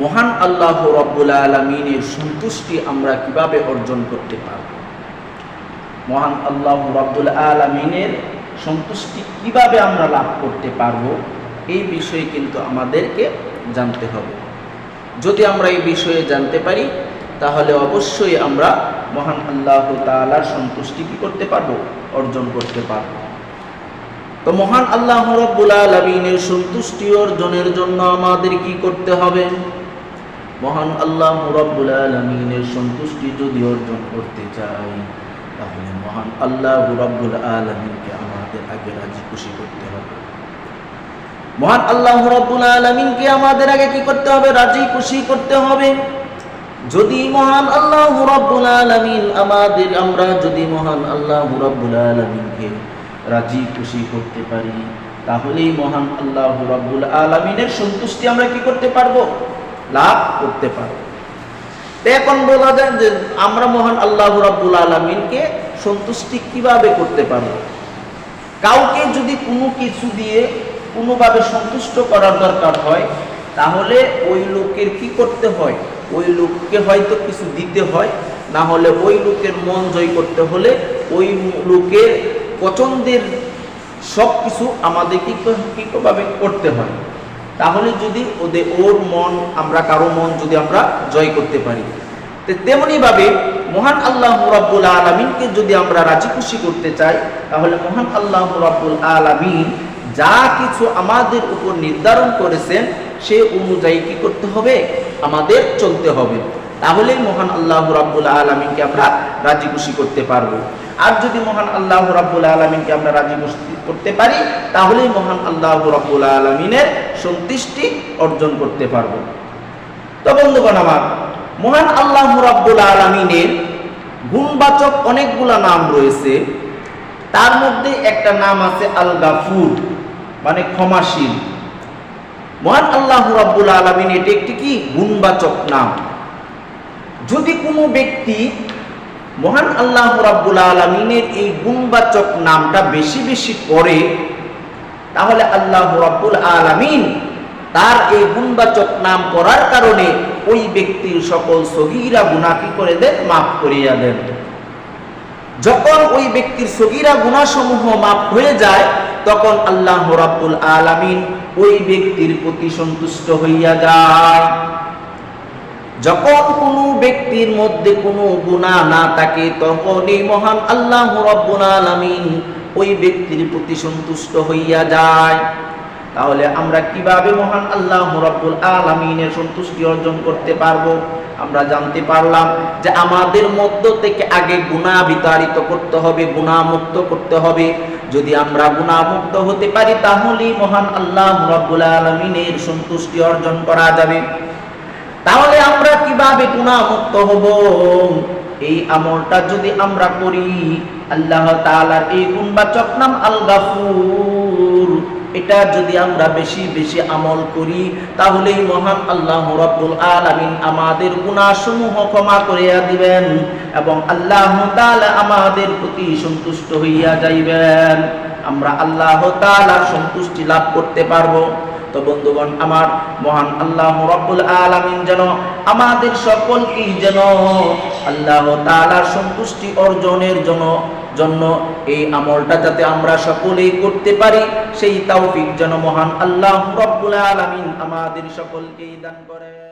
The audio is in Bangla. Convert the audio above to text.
মহান আল্লাহ রব্বুল আলমিনের সন্তুষ্টি আমরা কীভাবে অর্জন করতে পারব? মহান আল্লাহ রব্বুল আলমিনের সন্তুষ্টি কীভাবে আমরা লাভ করতে পারব? এই বিষয়ে কিন্তু আমাদেরকে জানতে হবে। যদি আমরা এই বিষয়ে জানতে পারি, তাহলে অবশ্যই আমরা মহান আল্লাহ তাআলার সন্তুষ্টি কি করতে পারব? অর্জন করতে পারব। তো মহান আল্লাহ রব্বুল আলমিনের সন্তুষ্টি অর্জনের জন্য আমাদের কি করতে হবে? মহান আল্লাহ রব্বুল আলমিনের সন্তুষ্টি যদি অর্জন করতে চাই, তাহলে মহান আল্লাহ রব্বুল আলমিনকে আমাদের আগে রাজি খুশি করতে হবে। মহান আল্লাহ রব্বুল আলমিনকে আমাদের আগে কি করতে হবে? রাজি খুশি করতে হবে। যদি মহান আল্লাহ রব্বুল আলমিন আমাদের, আমরা যদি মহান আল্লাহ রব্বুল আলমিনকে রাজি খুশি করতে পারি, তাহলেই মহান আল্লাহ রব্বুল আলমিনের সন্তুষ্টি আমরা কি করতে পারব? লাভ করতে পারব তো এখন বলা যায় যে আমরা মহান আল্লাহ রব্বুল আলমিনকে সন্তুষ্টি কীভাবে করতে পারব? কাউকে যদি কোনো কিছু দিয়ে কোনোভাবে সন্তুষ্ট করার দরকার হয়, তাহলে ওই লোকের কি করতে হয়? ওই লোককে হয়তো কিছু দিতে হয়, না হলে ওই লোকের মন জয় করতে হলে ওই লোকের পছন্দের সব কিছু আমাদের কি কীভাবে করতে হয়। তাহলে যদি ওদের ওর মন, আমরা কারও মন যদি আমরা জয় করতে পারি। তেমনিভাবে মহান আল্লাহ রাব্বুল আলমিনকে যদি আমরা রাজি খুশি করতে চাই, তাহলে মহান আল্লাহ রাব্বুল আলমিন যা কিছু আমাদের উপর নির্ধারণ করেছেন, সে অনুযায়ী কি করতে হবে? আমাদের চলতে হবে। তাহলেই মহান আল্লাহ রাব্বুল আলমিনকে আমরা রাজি খুশি করতে পারব। আর যদি মহান আল্লাহ রাব্বুল আলমিনকে আমরা রাজি করতে পারি, তাহলেই মহান আল্লাহ রাব্বুল আলমিনের সন্তুষ্টি অর্জন করতে পারব। তো বন্ধুগণ আমার, মহান আল্লাহ রাব্বুল আলমিনের গুণবাচক অনেকগুলা নাম রয়েছে। তার মধ্যে একটা নাম আছে আল গাফুর মানে ক্ষমাশীল। মহান আল্লাহ রাব্বুল আলমিন এটি একটি কি? গুণবাচক নাম। যদি কোনো ব্যক্তি মহান আল্লাহ রাব্বুল আলমিনের এই গুণবাচক নামটা বেশি বেশি করে তাহলে আল্লাহ রাব্বুল আলমিন তার এই গুণবাচক নাম করার কারণে ওই ব্যক্তির সকল সগিরা গুণা কি করে দেন? মাফ করিয়া দেন। যখন ওই ব্যক্তির সগিরা গুণাসমূহ মাফ হয়ে যায়, তখন আল্লাহ রাব্বুল আলামিন ওই ব্যক্তির প্রতি সন্তুষ্ট হইয়া যায়। যখন ব্যক্তির মধ্যে কোনো গুণা না থাকে, তখনই মহান আল্লাহ রাব্বুল ওই ব্যক্তির প্রতি সন্তুষ্ট হইয়া যায়। তাহলে আমরা কীভাবে মহান আল্লাহ রাব্বুল আলামিনের সন্তুষ্টি অর্জন করতে পারব? আমরা জানতে পারলাম যে আমাদের মধ্য থেকে আগে গুণা বিতাড়িত করতে হবে গুণামুক্ত করতে হবে। যদি আমরা গুণামুক্ত হতে পারি, তাহলেই মহান আল্লাহ রাব্বুল আলামিনের সন্তুষ্টি অর্জন করা যাবে। কীভাবে গুণামুক্ত হব? এই আমলটা যদি আমরা করি, আল্লাহ তাআলার এই গুণবাচক নাম আল গাফুর এটা যদি আমরা বেশি বেশি আমল করি, তাহলেই মহান আল্লাহ রব্বুল আলামিন আমাদের গুনাহসমূহ ক্ষমা করিয়া দিবেন এবং আল্লাহ তাআলা আমাদের প্রতি সন্তুষ্ট হইয়া যাইবেন। আমরা আল্লাহ তাআলার সন্তুষ্টি লাভ করতে পারব। তো বন্ধুগণ, আমার মহান আল্লাহ রব্বুল আলামিন যেন আমাদের সকলকেই যেন আল্লাহ তাআলার সন্তুষ্টি অর্জনের জন্য জন্য এই আমলটা যাতে আমরা সকলেই করতে পারি, সেই তাওফিক যেন মহান আল্লাহ রব্বুল আলামিন আমাদের সকলকেই দান করে